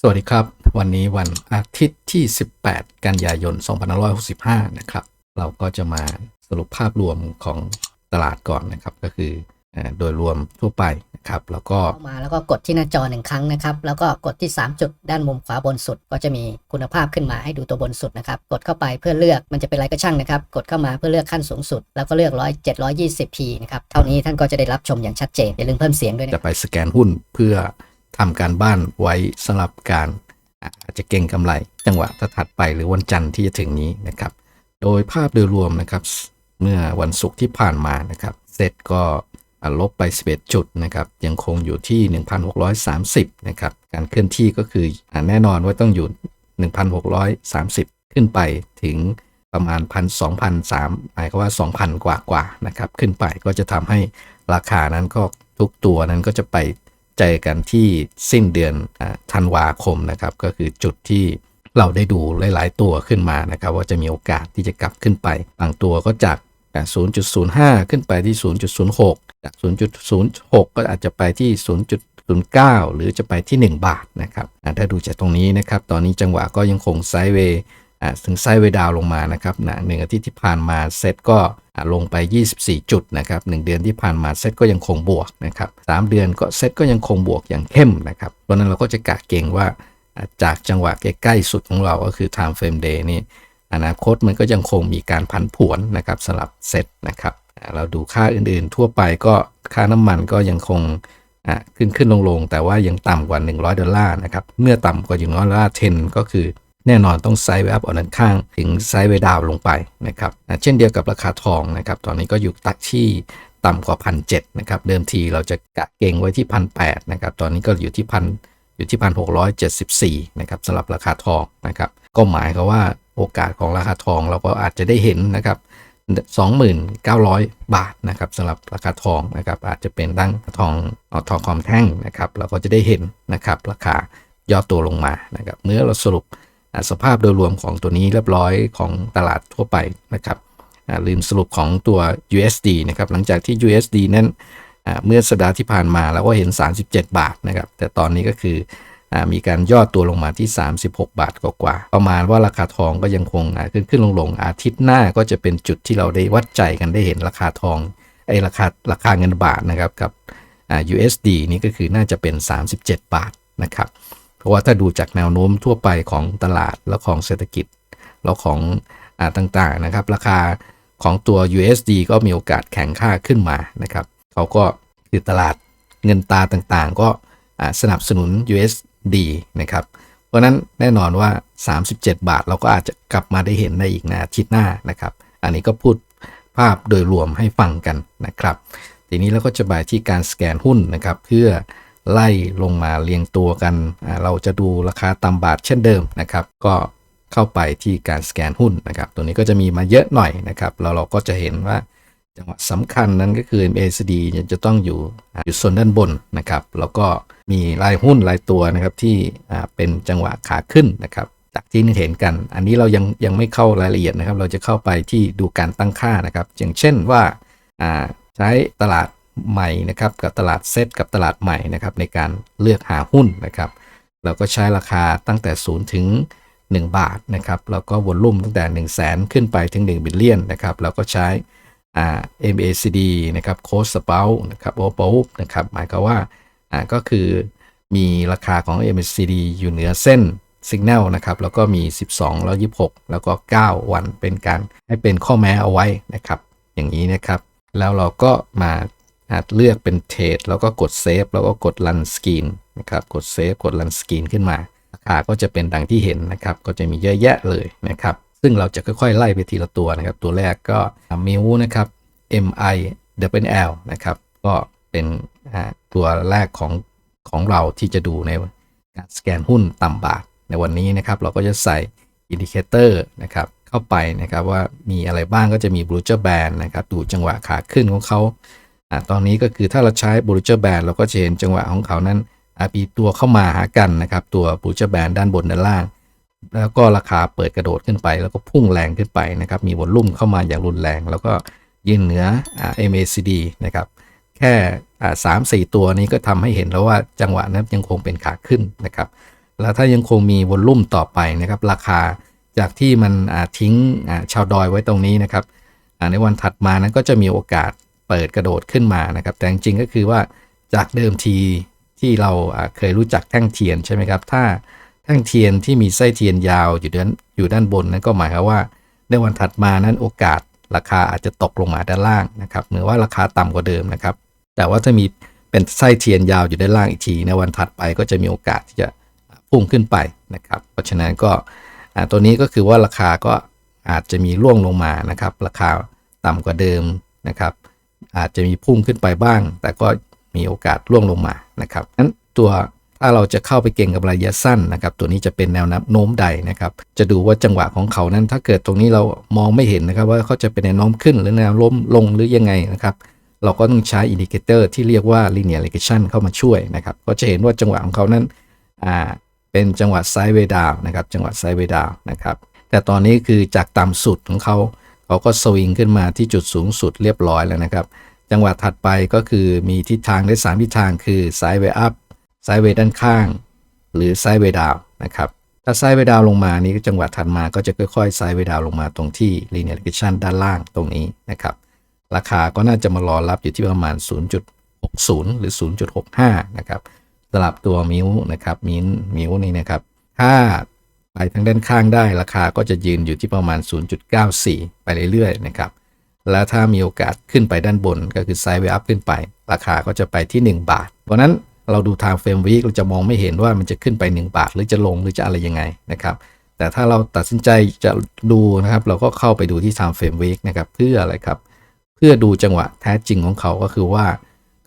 สวัสดีครับ วันนี้วันอาทิตย์ที่ 18 กันยายน 2565 นะครับ เราก็จะมาสรุปภาพรวมของตลาดก่อนนะครับ ก็คือเอ่อโดยรวมทั่วไปนะครับ แล้วก็เข้ามาแล้วก็กดที่หน้าจอหนึ่งครั้งนะครับ แล้วก็กดที่ 3 จุดด้านมุมขวาบนสุด ก็จะมีคุณภาพขึ้นมาให้ดูตัวบนสุดนะครับ กดเข้าไปเพื่อเลือกมันจะเป็นอะไรก็ช่างนะครับ กดเข้ามาเพื่อเลือกขั้นสูงสุด แล้วก็เลือกร้อยเจ็ดร้อยยี่สิบพีนะครับ เท่านี้ท่านก็จะได้รับชมอย่างชัดเจนอย่าลืมเพิ่มเสียงด้วยนะจะไปสแกนหุ้นเพื่อ ทำการบ้านไว้สำหรับการอาจจะเก่งกำไร จังหวะถัดไปหรือวันจันทร์ที่จะถึงนี้นะครับ โดยภาพโดยรวมนะครับเมื่อวันศุกร์ที่ผ่านมานะครับเซตก็ลบไป 11 จุดนะครับยังคงอยู่ที่ 1,630นะครับการเคลื่อนที่ก็คือแน่นอนว่าต้องอยู่ 1,630 ขึ้นไปถึงประมาณ 1,200-3หมายความว่า 2,000 กว่ากว่าๆนะครับขึ้นไปก็จะทำให้ราคานั้นก็ทุกตัวนั้นก็จะไป เจอกันที่สิ้นเดือนธันวาคมนะครับ ก็คือจุดที่เราได้ดูหลาย ๆ ตัวขึ้นมานะครับ ว่าจะมีโอกาสที่จะกลับขึ้นไป บางตัวก็จาก 0.05 ขึ้นไปที่ 0.06 จาก 0.06 ก็อาจจะไปที่ 0.09 หรือจะไปที่ 1 บาทนะครับถ้าดูจากตรงนี้นะครับ ตอนนี้จังหวะก็ยังคงไซด์เวย์ ถึงไซด์เวดาวลงมานะครับนะหนึ่งอาทิตย์ที่ผ่านมาเซ็ตก็ลงไป 24 จุดนะครับหนึ่งเดือนที่ผ่านมาเซ็ตก็ยังคงบวกนะครับสามเดือนก็เซ็ตก็ยังคงบวกอย่างเข้มนะครับเพราะนั้นเราก็จะกะเก่งว่าจากจังหวะใกล้ๆสุดของเราก็คือ time frame day นี่อนาคตมันก็ยังคงมีการผันผวนนะครับสำหรับเซ็ตนะครับเราดูค่าอื่นๆ ทั่วไปก็ค่าน้ำมันก็ยังคงขึ้นขึ้นลงลงแต่ว่ายังต่ำกว่า 100 ดอลลาร์นะครับเมื่อต่ำกว่า100ดอลลาร์10ก็คือ แน่นอนต้องไซด์เวอัพออนด้านข้าง ถึงไซด์เวดาวลงไปนะครับเช่นเดียวกับราคาทองนะครับตอนนี้ก็อยู่ตักที่ต่ำกว่าพันเนะครับเดิมทีเราจะกะเก่งไว้ที่พันแนะครับตอนนี้ก็อยู่ที่พันอยู่ที่พันหกร้อยเจ็ดสิบสี่นะครับสำหรับราคาทองนะครับก็หมายความว่าโอกาสของราคาทองเราก็อาจจะได้เห็นนะครับ2,900 บาทนะครับสำหรับราคาทองนะครับอาจจะเป็นดั้งทองเอทองคำแท่งนะครับเราก็จะได้เห็นนะครับราคาย่อตัวลงมานะครับเมื่อเราสรุป สภาพโดยรวมของตัวนี้เรียบร้อยของตลาดทั่วไปนะครับลืมสรุปของตัว USD นะครับหลังจากที่ USD นั้นเมื่อสัปดาห์ที่ผ่านมาเราก็เห็น 37 บาทนะครับแต่ตอนนี้ก็คืออมีการย่อตัวลงมาที่ 36 บาทกว่าๆประมาณว่าราคาทองก็ยังคงขึ้นขึ้นลงลงอาทิตย์หน้าก็จะเป็นจุดที่เราได้วัดใจกันได้เห็นราคาทองไอ้ราคาราคาเงินบาทนะครับกับ USD นี่ก็คือน่าจะเป็น 37 บาทนะครับ ราะว่าถ้าดูจากแนวโน้มทั่วไปของตลาดแล้วของเศรษฐกิจ แล้วของอต่างๆนะครับ ราคาของตัว USD ก็มีโอกาสแข็งค่าขึ้นมานะครับเขาก็คือตลาดเงินตาต่างๆ ก็สนับสนุน USD นะครับ เพราะนั้นแน่นอนว่า 37 บาทเราก็อาจจะกลับมาได้เห็นในอีกนาอาทิตย์หน้านะครับ อันนี้ก็พูดภาพโดยรวมให้ฟังกันนะครับ ทีนี้เราก็จะไปที่การสแกนหุ้นนะครับ เพื่อ ไล่ลงมาเรียงตัวกัน เราจะดูราคาตามบาทเช่นเดิมนะครับ ก็เข้าไปที่การสแกนหุ้นนะครับ ตัวนี้ก็จะมีมาเยอะหน่อยนะครับ แล้วเราก็จะเห็นว่าจังหวะสำคัญนั้นก็คือ MACD จะต้องอยู่อยู่โซนด้านบนนะครับ แล้วก็มีรายหุ้นรายตัวนะครับที่เป็นจังหวะขาขึ้นนะครับจากที่เห็นกัน อันนี้เรายังยังไม่เข้ารายละเอียดนะครับ เราจะเข้าไปที่ดูการตั้งค่านะครับ อย่างเช่นว่าใช้ตลาด ใหม่นะครับกับตลาดเซตกับตลาดใหม่นะครับในการเลือกหาหุ้นนะครับเราก็ใช้ราคาตั้งแต่ 0 ถึง 1 บาทนะครับแล้วก็วอลลุ่มตั้งแต่ 1 0 0 0 0แสนขึ้นไปถึง1บิลเลียนนะครับเราก็ใช้อ่า MACD นะครับ Cost Spout นะครับ o p o นะครับหมายควาว่าอ่าก็คือมีราคาของ MACD อยู่เหนือเส้น Signal นะครับแล้วก็มี 12 แล้ว 26 แล้วก็ 9 วันเป็นการให้เป็นข้อแม้เอาไว้นะครับ อย่างนี้นะครับ แล้วเราก็มา อาจเลือกเป็นเทรดแล้วก็กดเซฟแล้วก็กด Run Screen นะครับกดเซฟกด Run Screen ขึ้นมาราคาก็จะเป็นดังที่เห็นนะครับก็จะมีเยอะแยะเลยนะครับซึ่งเราจะค่อยๆไล่ไปทีละตัวนะครับตัวแรกก็มิวนะครับ MI WL นะครับก็เป็นตัวแรกของของเราที่จะดูในการสแกนหุ้นต่ำบาทในวันนี้นะครับเราก็จะใส่อินดิเคเตอร์นะครับเข้าไปนะครับว่ามีอะไรบ้างก็จะมี b l u e r Band นะครับดูจังหวะขาขึ้นของเขา อตอนนี้ก็คือถ้าเราใช้ b l u e r Band เราก็จะเห็นจังหวะของเขานั้นอ่ามีตัวเข้ามาหากันนะครับ ตัว b l u e r Band ด้านบนด้านล่าง แล้วก็ราคาเปิดกระโดดขึ้นไป แล้วก็พุ่งแรงขึ้นไปนะครับ มีวอลลุ่มเข้ามาอย่างรุนแรง แล้วก็ยืนเหนืออ่า MACD นะครับ แค่สามสี่ตัวนี้ก็ทำให้เห็นแล้วว่าจังหวะนั้นยังคงเป็นขาขึ้นนะครับ แล้วถ้ายังคงมีวอลลุ่มต่อไปนะครับ ราคาจากที่มันทิ้งชาวดอยไว้ตรงนี้นะครับในวันถัดมานั้นก็จะมีโอกาส เปิดกระโดดขึ้นมานะครับ แต่จริงก็คือว่าจากเดิมทีที่เราเคยรู้จักแท่งเทียนใช่ไหมครับ ถ้าแท่งเทียนที่มีไส้เทียนยาวอยู่ด้านอยู่ด้านบนนั้นก็หมายความว่า ในวันถัดมานั้นโอกาสราคาอาจจะตกลงมาด้านล่างนะครับหรือว่าราคาต่ำกว่าเดิมนะครับ แต่ว่าถ้ามีเป็นไส้เทียนยาวอยู่ด้านล่างอีกที ในวันถัดไปก็จะมีโอกาสที่จะพุ่งขึ้นไปนะครับ เพราะฉะนั้นก็ตัวนี้ก็คือว่าราคาก็อาจจะมีร่วงลงมานะครับ ราคาต่ำกว่าเดิมนะครับ อาจจะมีพุ่งขึ้นไปบ้าง แต่ก็มีโอกาสร่วงลงมานะครับนั้นตัวถ้าเราจะเข้าไปเก่งกับระยะสั้นนะครับ ตัวนี้จะเป็นแนวโน้มใดนะครับ จะดูว่าจังหวะของเขานั้น ถ้าเกิดตรงนี้เรามองไม่เห็นนะครับ ว่าเขาจะเป็นแนวโน้มขึ้นหรือแนวล้มลงหรือยังไงนะครับ เราก็ต้องใช้อินดิเคเตอร์ที่เรียกว่า linear regression เข้ามาช่วยนะครับ ก็จะเห็นว่าจังหวะของเขานั้นอ่าเป็นจังหวะไซด์เวดาวนะครับ จังหวะไซด์เวดาวนะครับ แต่ตอนนี้คือจากต่ำสุดของเขา เขาก็สวิงขึ้นมาที่จุดสูงสุดเรียบร้อยแล้วนะครับ จังหวะถัดไปก็คือมีทิศทางได้ 3 ทิศทางคือไซด์เวย์อัพไซด์เวย์ด้านข้าง หรือไซด์เวย์ดาวนะครับถ้าไซด์เวย์ดาวลงมานี้จังหวะถัดมาก็จะค่อยๆไซด์เวย์ดาวลงมาตรงที่ linear regression ด้านล่างตรงนี้นะครับราคาก็น่าจะมารอรับอยู่ที่ประมาณ 0.60 หรือ 0.65 นะครับสลับตัวมิวนะครับมินมิวนี่นะครับถ้า ไปทางด้านข้างได้ราคาก็จะยืนอยู่ที่ประมาณ 0.94 ไปเรื่อยๆนะครับ แล้วถ้ามีโอกาสขึ้นไปด้านบนก็คือไซด์เวย์อัพขึ้นไป ราคาก็จะไปที่ 1 บาท เพราะนั้นเราดูทางเฟรมวีคเราจะมองไม่เห็นว่ามันจะขึ้นไป 1 บาท หรือจะลงหรือจะอะไรยังไงนะครับ แต่ถ้าเราตัดสินใจจะดูนะครับ เราก็เข้าไปดูที่ time frame week นะครับเพื่ออะไรครับ เพื่อดูจังหวะแท้จริงของเขาก็คือว่า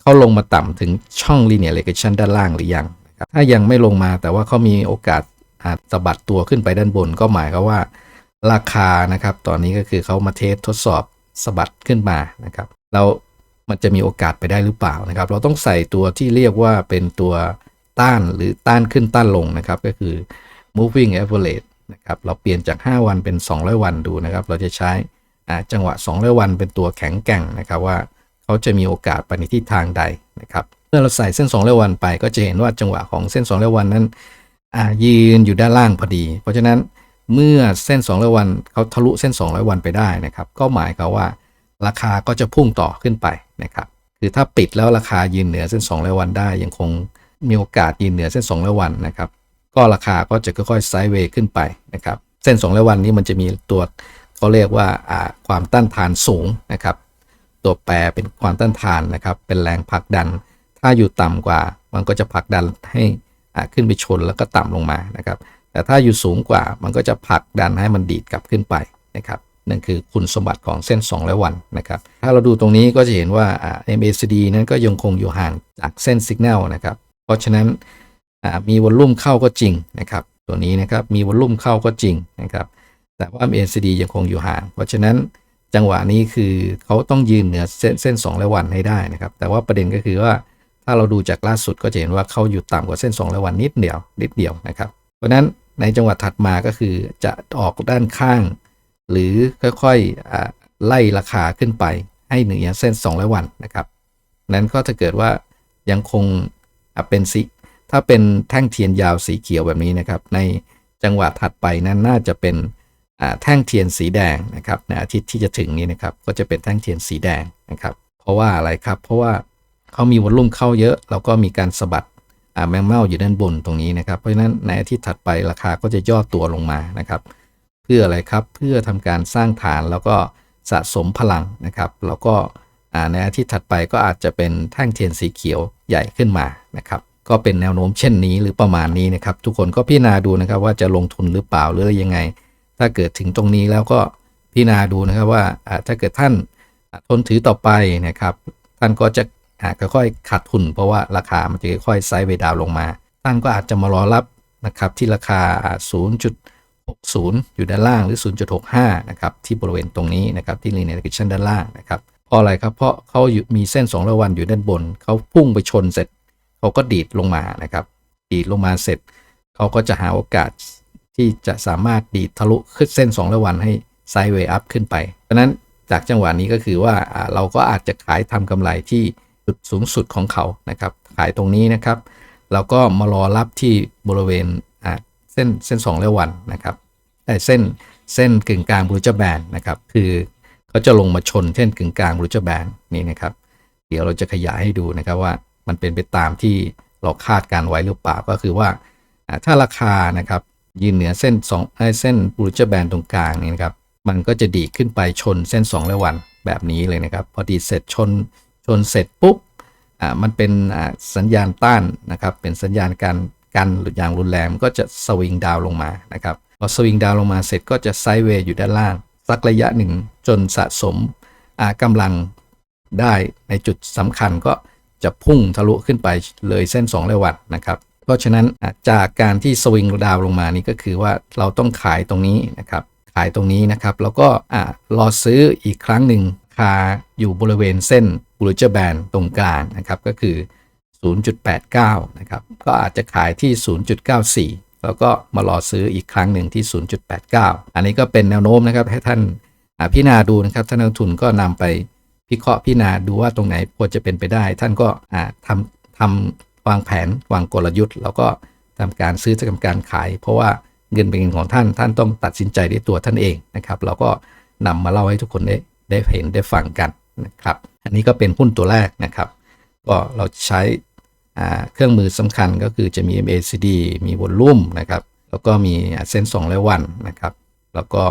เขาลงมาต่ำถึงช่อง linear regression ด้านล่างหรือยังถ้ายังไม่ลงมาแต่ว่าเขามีโอกาส สะบัดตัวขึ้นไปด้านบนก็หมายความว่า ราคานะครับ ตอนนี้ก็คือเขามาเทสทดสอบสะบัดขึ้นมานะครับแล้วมันจะมีโอกาสไปได้หรือเปล่านะครับ เราต้องใส่ตัวที่เรียกว่าเป็นตัวต้านหรือต้านขึ้นต้านลงนะครับ ก็คือ moving average นะครับเราเปลี่ยนจาก 5 วันเป็น 200 วันดูนะครับ เราจะใช้จังหวะ 200 วันเป็นตัวแข็งแกร่งนะครับว่าเขาจะมีโอกาสไปในทิศทางใดนะครับเมื่อเราใส่เส้น200วันไปก็จะเห็นว่าจังหวะของเส้น200วันนั้น อ่ายืนอยู่ด้านล่างพอดี เพราะฉะนั้นเมื่อเส้น200วันเขาทะลุเส้น 200 วันไปได้นะครับ ก็หมายความว่าราคาก็จะพุ่งต่อขึ้นไปนะครับ คือถ้าปิดแล้วราคายืนเหนือเส้น 200 วันได้ ยังคงมีโอกาสยืนเหนือเส้น 200 วันนะครับ ก็ราคาก็จะค่อยๆไซด์เวย์ขึ้นไปนะครับ เส้น 200 วันนี้มันจะมีตัวเขาเรียกว่าความต้านทานสูงนะครับ ตัวแปรเป็นความต้านทานนะครับ เป็นแรงผลักดัน ถ้าอยู่ต่ำกว่า มันก็จะผลักดันให้ ขึ้นไปชนแล้วก็ต่ำลงมานะครับ แต่ถ้าอยู่สูงกว่ามันก็จะผลักดันให้มันดีดกลับขึ้นไปนะครับนั่นคือคุณสมบัติของเส้น200วันนะครับ ถ้าเราดูตรงนี้ก็จะเห็นว่าอ่า MACD นั้นก็ยังคงอยู่ห่างจากเส้นสัญญาณนะครับ เพราะฉะนั้นมีวอลลุ่มเข้าก็จริงนะครับ ตัวนี้นะครับมีวอลลุ่มเข้าก็จริงนะครับ แต่ว่า MACD ยังคงอยู่ห่าง เพราะฉะนั้นจังหวะนี้คือเขาต้องยืนเหนือเส้นเส้น200วันให้ได้นะครับ แต่ว่าประเด็นก็คือว่า ถ้าเราดูจากล่าสุดก็จะเห็นว่าเขาอยู่ต่ำกว่าเส้น200วันนิดเดียวนิดเดียวนะครับ เพราะนั้นในจังหวะถัดมาก็คือจะออกด้านข้าง หรือค่อยๆไล่ราคาขึ้นไปให้เหนือเส้น200วันนะครับ นั้นก็ถ้าเกิดว่ายังคงเป็นสีถ้าเป็นแท่งเทียนยาวสีเขียวแบบนี้นะครับ ในจังหวะถัดไปนั้นน่าจะเป็นแท่งเทียนสีแดงนะครับในอาทิตย์ที่จะถึงนี้นะครับ ก็จะเป็นแท่งเทียนสีแดงนะครับ เพราะว่าอะไรครับ เพราะว่า เขามีวอลลุ่มเข้าเยอะแล้วก็มีการสะบัดแมงเม่าอยู่ด้านบนตรงนี้นะครับ เพราะฉะนั้นในอาทิตย์ถัดไปราคาก็จะย่อตัวลงมานะครับ เพื่ออะไรครับเพื่อทำการสร้างฐานแล้วก็สะสมพลังนะครับแล้วก็ในอาทิตย์ถัดไปก็อาจจะเป็นแท่งเทียนสีเขียวใหญ่ขึ้นมานะครับก็เป็นแนวโน้มเช่นนี้หรือประมาณนี้นะครับ ทุกคนก็พิจารณาดูนะครับว่าจะลงทุนหรือเปล่าหรืออยังไง ถ้าเกิดถึงตรงนี้แล้วก็พิจารณาดูนะครับว่าถ้าเกิดท่านทนถือต่อไปนะครับ ท่านก็จะ อ่าค่อยขาดทุน เพราะว่าราคามันจะค่อยไซด์เวดาวลงมา ท่านก็อาจจะมารอรับนะครับที่ราคา 0.60 อยู่ด้านล่างหรือ 0.65 นะครับที่บริเวณตรงนี้นะครับที่ linear regression ด้านล่างนะครับเพราะอะไรครับ เพราะเขามีเส้น200วันอยู่ด้านบน เขาพุ่งไปชนเสร็จเขาก็ดีดลงมานะครับ ดีดลงมาเสร็จ เขาก็จะหาโอกาสที่จะสามารถดีดทะลุขึ้นเส้น200วันให้ไซด์เวย์อัพขึ้นไปเพราะนั้นจากจังหวะนี้ก็คือว่าอ่าเราก็อาจจะขายทำกำไรที่ จุดสูงสุดของเขานะครับขายตรงนี้นะครับ แล้วก็มารอรับที่บริเวณเส้นเส้นสองร้อยวันนะครับแต่เส้นเส้นกึ่งกลางบรูเจอร์แบนนะครับ คือเขาจะลงมาชนเส้นกึ่งกลางบรูเจอร์แบนนี่นะครับ เดี๋ยวเราจะขยายให้ดูนะครับว่ามันเป็นไปตามที่เราคาดการไว้หรือเปล่าก็คือว่าถ้าราคานะครับยืนเหนือเส้น2เอ้เส้นบรูเจอร์แบนตรงกลางนี่นะครับมันก็จะดีขึ้นไปชนเส้น2ร้อยวันแบบนี้เลยนะครับ พอดีดเสร็จชน ชนเสร็จปุ๊บอ่ามันเป็นอ่าสัญญาณต้านนะครับ เป็นสัญญาณการกันอย่างรุนแรงก็จะสวิงดาวลงมานะครับพอสวิงดาวลงมาเสร็จก็จะไซด์เวย์อยู่ด้านล่าง สักระยะหนึ่งจนสะสมอ่ากำลังได้ในจุดสำคัญก็จะพุ่งทะลุขึ้นไปเลยเส้น2ร้อยวัตนะครับ เพราะฉะนั้นจากการที่สวิงดาวลงมานี่ก็คือว่าเราต้องขายตรงนี้นะครับ ขายตรงนี้นะครับ แล้วก็รอซื้ออีกครั้งหนึ่งคาอยู่บริเวณเส้น บูลเจอร์แบนตรงกลางนะครับก็คือ 0.89 นะครับ ก็อาจจะขายที่ 0.94 แล้วก็มารอซื้ออีกครั้งหนึ่งที่ 0.89 อันนี้ก็เป็นแนวโน้มนะครับ ให้ท่านพิจารณาดูนะครับท่านนักลงทุนก็นำไปพิเคราะห์พิจารณาดูว่าตรงไหนพอจะเป็นไปได้ ท่านก็ทำทำวางแผนวางกลยุทธ์ แล้วก็ทำการซื้อทำการขาย เพราะว่าเงินเป็นเงินของท่าน ท่านต้องตัดสินใจด้วยตัวท่านเองนะครับ เราก็นำมาเล่าให้ทุกคนได้ได้เห็นได้ฟังกันนะครับ อันนี้ก็เป็นหุ้นตัวแรกนะครับ ก็เราใช้เครื่องมือสำคัญก็คือจะมี MACD มีวอลลุ่มนะครับ แล้วก็มีเส้น2ร้อยวันนะครับ แล้วก็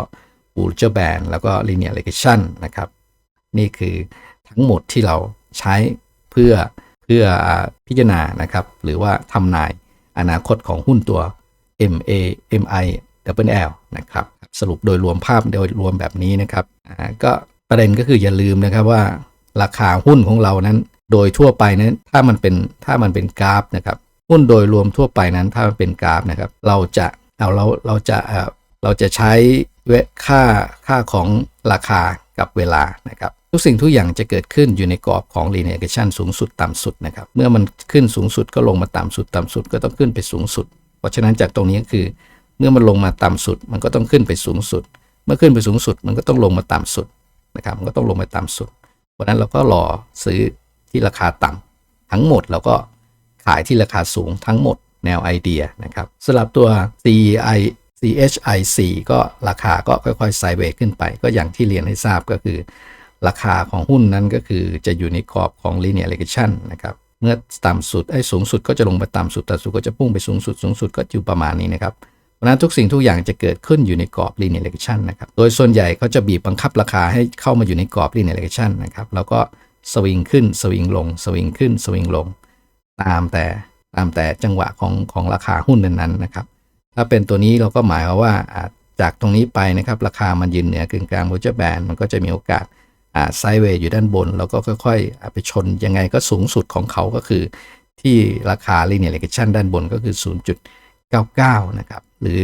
b u l l i s h Band แล้วก็ Linear Regression นะครับ นี่คือทั้งหมดที่เราใช้เพื่อเพื่อพิจารณานะครับ หรือว่าทำนายอนาคตของหุ้นตัว MA MI L นะครับ สรุปโดยรวมภาพโดยรวมแบบนี้นะครับอ่าก็ประเด็นก็คืออย่าลืมนะครับว่า ราคาหุ้นของเรานั้น โดยทั่วไปนั้นถ้ามันเป็นถ้ามันเป็นกราฟนะครับหุ้นโดยรวมทั่วไปนั้นถ้ามันเป็นกราฟนะครับ เราจะเอาเราเราจะเออเราจะใช้เวค่าค่าของราคากับเวลานะครับ ทุกสิ่งทุกอย่างจะเกิดขึ้นอยู่ในกรอบของ linear regression สูงสุดต่ำสุดนะครับ เมื่อมันขึ้นสูงสุดก็ลงมาต่ำสุดต่ำสุดก็ต้องขึ้นไปสูงสุด เพราะฉะนั้นจากตรงนี้ก็คือ เมื่อมันลงมาต่ำสุด มันก็ต้องขึ้นไปสูงสุด เมื่อขึ้นไปสูงสุด มันก็ต้องลงมาต่ำสุดนะครับมันก็ต้องลงมาต่ำสุด เพราะนั้นเราก็รอซื้อที่ราคาต่ำทั้งหมดแล้วก็ขายที่ราคาสูงทั้งหมดแนวไอเดียนะครับสำหรับตัว CI CHIC ก็ราคาก็ค่อยๆไซเวย์ขึ้นไป ก็อย่างที่เรียนให้ทราบก็คือ ราคาของหุ้นนั้นก็คือจะอยู่ในกรอบของ linear regression นะครับเมื่อต่ำสุดไอ้สูงสุดก็จะลงไปต่ำสุดต่ำสุดก็จะพุ่งไปสูงสุดสูงสุดก็อยู่ประมาณนี้นะครับ เพราะฉะนั้นทุกสิ่งทุกอย่างจะเกิดขึ้นอยู่ในกรอบ linear regression นะครับ โดยส่วนใหญ่เขาจะบีบบังคับราคาให้เข้ามาอยู่ในกรอบ linear regression นะครับ แล้วก็สวิงขึ้นสวิงลงสวิงขึ้นสวิงลง ตามแต่ตามแต่จังหวะของของราคาหุ้นนั้นๆนะครับ ถ้าเป็นตัวนี้เราก็หมายความว่าจากตรงนี้ไปนะครับ ราคามันยืนเหนือกึ่งกลางโบเจอร์แบนมันก็จะมีโอกาสอ่าไซด์เวย์อยู่ด้านบน แล้วก็ค่อยๆไปชนยังไงก็สูงสุดของเขาก็คือ ที่ราคา linear regression ด้านบนก็คือ 0.99นะครับหรือ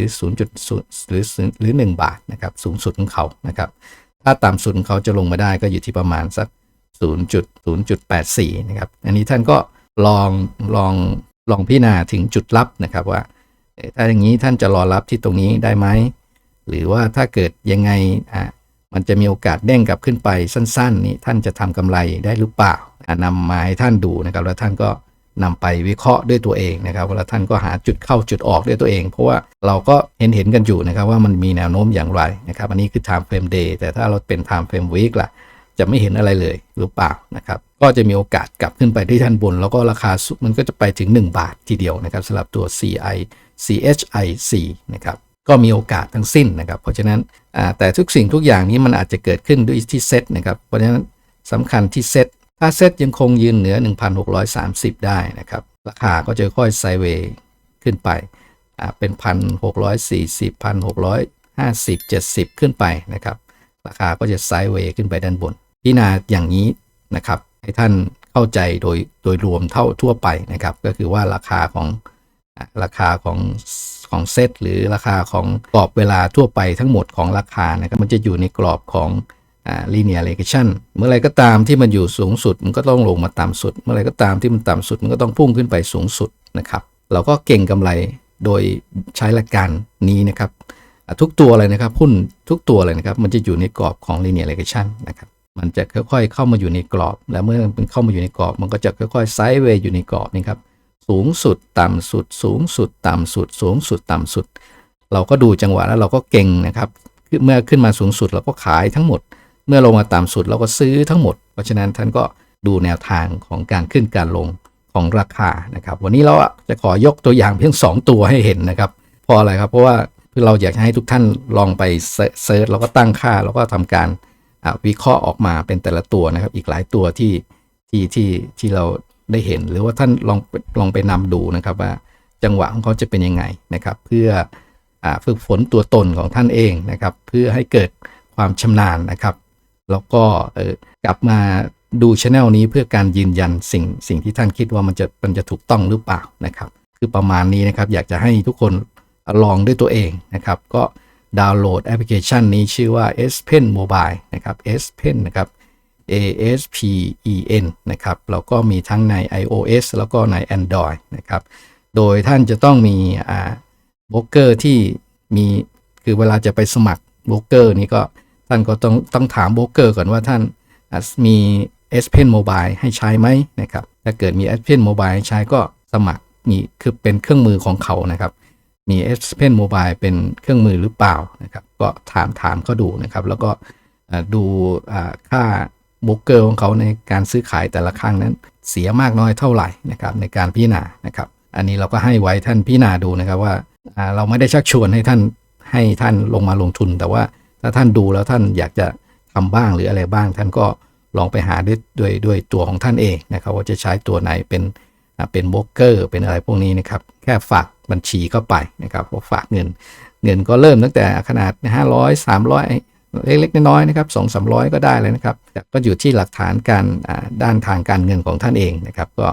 0.0หรือหรือ 1 บาทนะครับสูงสุดของเขานะครับถ้าต่ำสุดของเขาจะลงมาได้ก็อยู่ที่ประมาณสัก 0.0.84นะครับอันนี้ท่านก็ลองลองลองพิจารณาถึงจุดรับนะครับว่าถ้าอย่างนี้ท่านจะรอรับที่ตรงนี้ได้ไหมหรือว่าถ้าเกิดยังไงอะมันจะมีโอกาสเด้งกลับขึ้นไปสั้น ๆ นี่ท่านจะทำกำไรได้หรือเปล่าอะนำมาให้ท่านดูนะครับ แล้วท่านก็ นำไปวิเคราะห์ด้วยตัวเองนะครับแล้วท่านก็หาจุดเข้าจุดออกด้วยตัวเอง เพราะว่าเราก็เห็นเห็นกันอยู่นะครับว่ามันมีแนวโน้มอย่างไรนะครับอันนี้คือ time frame day แต่ถ้าเราเป็น time frame week ล่ะจะไม่เห็นอะไรเลยหรือเปล่านะครับก็จะมีโอกาสกลับขึ้นไปที่ท่านบน แล้วก็ราคาสุมันก็จะไปถึง 1 บาททีเดียวนะครับสำหรับตัว CI CHIC นะครับก็มีโอกาสทั้งสิ้นนะครับ เพราะฉะนั้นแต่ทุกสิ่งทุกอย่างนี้มันอาจจะเกิดขึ้นด้วยที่เซตนะครับเพราะฉะนั้นสำคัญที่เซต ถ้าเซตยังคงยืนเหนือ 1,630 ได้นะครับ ราคาก็จะค่อยไซเวย์ขึ้นไปอ่าเป็น 1,640 1,650 70 ขึ้นไปนะครับ ราคาก็จะไซเวย์ขึ้นไปด้านบนพิจารณาอย่างนี้นะครับ ให้ท่านเข้าใจโดยโดยรวมเท่าทั่วไปนะครับ ก็คือว่าราคาของราคาของของเซตหรือราคาของกรอบเวลาทั่วไปทั้งหมดของราคานะครับมันจะอยู่ในกรอบของ linear regression เมื่อไรก็ตามที่มันอยู่สูงสุด มันก็ต้องลงมาต่ำสุด เมื่อไรก็ตามที่มันต่ำสุด มันก็ต้องพุ่งขึ้นไปสูงสุดนะครับ เราก็เก่งกำไรโดยใช้หลักการนี้นะครับ ทุกตัวเลยนะครับหุ้นทุกตัวเลยนะครับ มันจะอยู่ในกรอบของ linear regression นะครับ มันจะค่อยๆ เข้ามาอยู่ในกรอบ แล้วเมื่อมันเข้ามาอยู่ในกรอบ มันก็จะค่อยๆไซด์เวย์อยู่ในกรอบนี่ครับ สูงสุดต่ำสุด สูงสุดต่ำสุด สูงสุดต่ำสุด เราก็ดูจังหวะแล้วเราก็เก่งนะครับ เมื่อขึ้นมาสูงสุดเราก็ขายทั้งหมด เมื่อลงมาต่ำสุดเราก็ซื้อทั้งหมด เพราะฉะนั้นท่านก็ดูแนวทางของการขึ้นการลงของราคานะครับ วันนี้เราจะขอยกตัวอย่างเพียง 2 ตัวให้เห็นนะครับเพราะอะไรครับ เพราะว่าเราอยากให้ทุกท่านลองไปเซิร์ชแล้วก็ตั้งค่าแล้วก็ทำการวิเคราะห์ออกมาเป็นแต่ละตัวนะครับ อีกหลายตัวที่ที่ที่ที่เราได้เห็น หรือว่าท่านลองลองไปนำดูนะครับว่าจังหวะของเขาจะเป็นยังไงนะครับ เพื่ออฝึกฝนตัวตนของท่านเองนะครับ เพื่อให้เกิดความชำนาญนะครับ แล้วก็กลับมาดูช anel นี้เพื่อการยืนยันสิ่งสิ่งที่ท่านคิดว่ามันจะมันจะถูกต้องหรือเปล่านะครับ คือประมาณนี้นะครับ อยากจะให้ทุกคนลองด้วยตัวเองนะครับ ก็ดาวน์โหลดแอปพลิเคชันนี้ชื่อว่า S Pen Mobile นะครับ S Pen นะครับ A S P E N นะครับแล้วก็มีทั้งใน iOS แล้วก็ใน Android นะครับ โดยท่านจะต้องมีอ่าโบรกเกอร์ที่มีคือเวลาจะไปสมัครโบรกเกอร์นี้ก็ ท่านก็ต้องต้องถามโบรกเกอร์ก่อนว่าท่านมี S Pen Mobile ให้ใช้ไหมนะครับถ้าเกิดมี S Pen Mobile ให้ใช้ก็สมัครมีคือเป็นเครื่องมือของเขานะครับ มี S Pen Mobile เป็นเครื่องมือหรือเปล่านะครับ ก็ถามถามเขาดูนะครับ แล้วก็ดูค่าโบรกเกอร์ของเขาในการซื้อขายแต่ละครั้งนั้นเสียมากน้อยเท่าไหร่นะครับในการพิจารณานะครับ อันนี้เราก็ให้ไว้ท่านพิจารณาดูนะครับว่าอ่าเราไม่ได้ชักชวนให้ท่านให้ท่านลงมาลงทุนแต่ว่า ถ้าท่านดูแล้วท่านอยากจะทำบ้างหรืออะไรบ้าง ท่านก็ลองไปหาด้วยด้วยด้วยตัวของท่านเองนะครับ ว่าจะใช้ตัวไหนเป็นเป็นโบรกเกอร์เป็นอะไรพวกนี้นะครับ แค่ฝากบัญชีเข้าไปนะครับพอฝากเงิน เงินก็เริ่มตั้งแต่ขนาด 500 300เล็กๆน้อยๆนะครับ2 3 0 0ก็ได้เลยนะครับแต่ก็อยู่ที่หลักฐานการด้านทางการเงินของท่านเองนะครับ ก็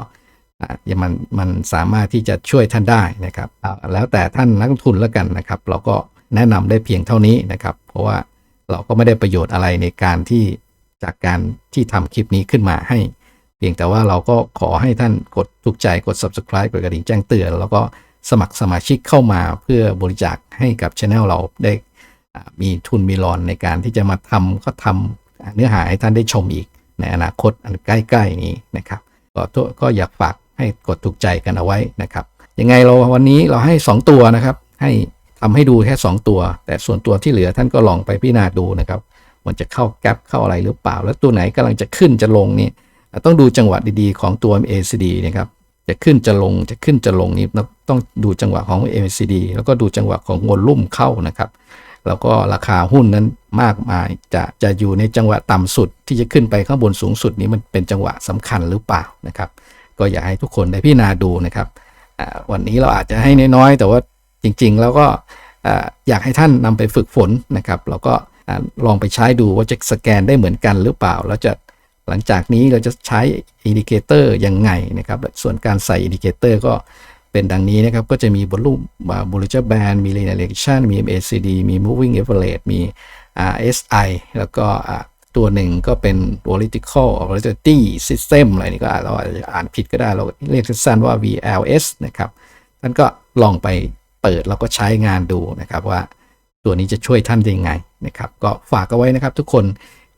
ย่ามันมันสามารถที่จะช่วยท่านได้นะครับแล้วแต่ท่านนักลงทุนแล้วกันนะครับ เราก็ แนะนำได้เพียงเท่านี้นะครับ เพราะว่าเราก็ไม่ได้ประโยชน์อะไรในการที่จากการที่ทำคลิปนี้ขึ้นมาให้ เพียงแต่ว่าเราก็ขอให้ท่านกดถูกใจกด subscribe กดกระดิ่งแจ้งเตือน แล้วก็สมัครสมาชิกเข้ามาเพื่อบริจาคให้กับช anel เราได้มีทุนมีรอนในการที่จะมาทำก็ทำเนื้อหาให้ท่านได้ชมอีกในอนาคตอันใกล้ๆนี้นะครับก็ก็อยากฝากให้กดถูกใจกันเอาไว้นะครับยังไงเราวันนี้เราให้ 2 ตัวนะครับให้ ทำให้ดูแค่ 2 ตัว แต่ส่วนตัวที่เหลือท่านก็ลองไปพิจารณาดูนะครับมันจะเข้าแกลบเข้าอะไรหรือเปล่า แล้วตัวไหนกำลังจะขึ้นจะลงนี่ต้องดูจังหวะดีๆ ของตัว MACD นะครับจะขึ้นจะลงจะขึ้นจะลงนี่ต้องดูจังหวะของ MACD แล้วก็ดูจังหวะของวอลลุ่มเข้านะครับ แล้วก็ราคาหุ้นนั้นมากมายจะจะอยู่ในจังหวะต่ำสุด ที่จะขึ้นไปข้างบนสูงสุดนี้มันเป็นจังหวะสำคัญหรือเปล่านะครับ ก็อยากให้ทุกคนได้พิจารณาดูนะครับวันนี้เราอาจจะให้น้อยๆแต่ว่า จริงๆ แล้วก็อยากให้ท่านนำไปฝึกฝนนะครับแล้วก็ลองไปใช้ดูว่าจะสแกนได้เหมือนกันหรือเปล่า แล้วจะหลังจากนี้เราจะใช้อินดิเคเตอร์ยังไงนะครับ ส่วนการใส่อินดิเคเตอร์ก็เป็นดังนี้นะครับ ก็จะมีบอลลุ่มบริจ r band มี linear regression มี MACD มี moving average มี RSI แล้วก็ตัวหนึ่งก็เป็น political volatility system อะไรนี่ก็เราอาจจะอ่านผิดก็ได้ เราเรียกสั้นๆว่า VLS นะครับ ท่านก็ลองไป เปิดแล้วก็ใช้งานดูนะครับว่าตัวนี้จะช่วยท่านได้ยังไงนะครับ ก็ฝากเอาไว้นะครับ ทุกคน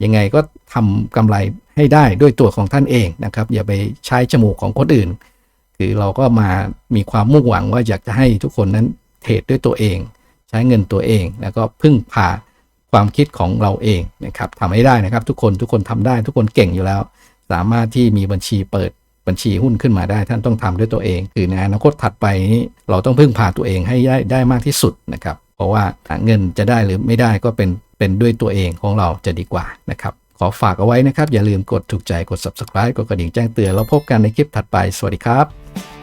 ยังไงก็ทำกำไรให้ได้ด้วยตัวของท่านเองนะครับ อย่าไปใช้จมูกของคนอื่น คือเราก็มามีความมุ่งหวังว่าอยากจะให้ทุกคนนั้นเทรดด้วยตัวเอง ใช้เงินตัวเอง แล้วก็พึ่งพาความคิดของเราเองนะครับทำให้ได้นะครับ ทุกคนทุกคนทำได้ทุกคนเก่งอยู่แล้ว สามารถที่มีบัญชีเปิด บัญชีหุ้นขึ้นมาได้ ท่านต้องทำด้วยตัวเองคือในอนาคตถัดไปนี้เราต้องพึ่งพาตัวเองให้ได้ได้มากที่สุดนะครับเพราะว่าเงินจะได้หรือไม่ได้ก็เป็นเป็นด้วยตัวเองของเราจะดีกว่านะครับขอฝากเอาไว้นะครับ อย่าลืมกดถูกใจกด subscribe กดกระดิ่งแจ้งเตือนแล้วพบกันในคลิปถัดไป สวัสดีครับ